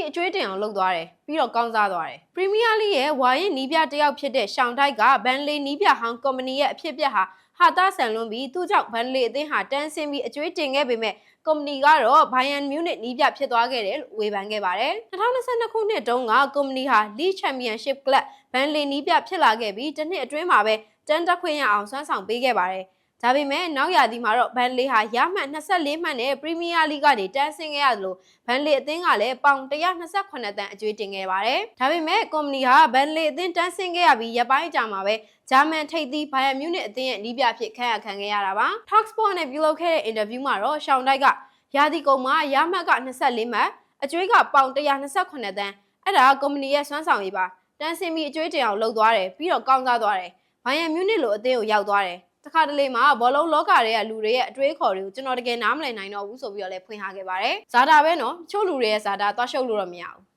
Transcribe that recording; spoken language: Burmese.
နီအကျွေးတင်အောင်လုပ်သွားတယ်ပြီးတော့ကောင်းစားသွားတယ်ပရီးမီးယားလိရဲ့ဝါရင်နီးပြတစ်ယောက်ဖြစ်တဲ့ရှောင်းတိုက်ကဘန်လေနီးပြဟောင်းကုမ္ပဏီရဲ့အဖြစ်အပျက်ဟာဟာတာဆန်လွန်ပြီးသူ့ကြောင့်ဘန်လေအသင်းဟာတန်းဆင်းပြီးအကျွေးတင်ခဲ့ပေမဲ့ကုမ္ပဏီကတော့ဘိုင်ယန်မြူးနစ်နီးပြဖြစ်သွားခဲ့တယ်လို့ဝေဖန်ခဲ့ပါတယ်2022ခုနှစ်တုန်းကကုမ္ပဏီဟာ League Championship Club ဘန်လေနီးပြဖြစ်လာခဲ့ပြီးတစ်နှစ်အတွင်းမှာပဲတန်းတက်ခွင့်ရအောင်ဆွမ်းဆောင်ပေးခဲ့ပါတယ် ဒါပေမဲ့နောက်ရာသီမှာတော့ဘန်လေဟာရမှတ်24မှတ်နဲ့ပရီးမီးယားလိကနေတန်းဆင်းခဲ့ရသလိုဘန်လေအသင်းကလည်းပေါင်128တန်းအကျွေးတင်ခဲ့ပါတယ်။ဒါပေမဲ့ကုမ္ပဏီဟာဘန်လေအသင်းတန်းဆင်းခဲ့ရပြီးရပိုင်းအကြာမှာပဲဂျာမန်ထိပ်သီးဘိုင်ယန်မြူးနစ်အသင်းရဲ့နီးပြဖြစ်ခန့်ရခံခဲ့ရတာပါ။ Talksport နဲ့ပြုလုပ်ခဲ့တဲ့အင်တာဗျူးမှာတော့ရှောင်းတိုက်ကရာသီကုန်မှာရမှတ်က24မှတ်အကျွေးကပေါင်128တန်းအဲ့ဒါကုမ္ပဏီရဲ့စွမ်းဆောင်ရည်ပါတန်းဆင်းပြီးအကျွေးတင်အောင်လုပ်သွားတယ်ပြီးတော့ကောင်းစားသွားတယ်ဘိုင်ယန်မြူးနစ်လိုအသင်းကိုရောက်သွားတယ် တခါတလေမှာဘောလုံးလောကတွေကလူတွေရဲ့အတွေးခေါ်တွေကိုကျွန်တော်တကယ်နားမလည်နိုင်တော့ဘူးဆိုပြီးတော့လည်းဖွင့်ထားခဲ့ပါတယ်ဇာတာပဲနော်ချို့လူတွေရဲ့ဇာတာသွားရှုပ်လို့တော့မရဘူး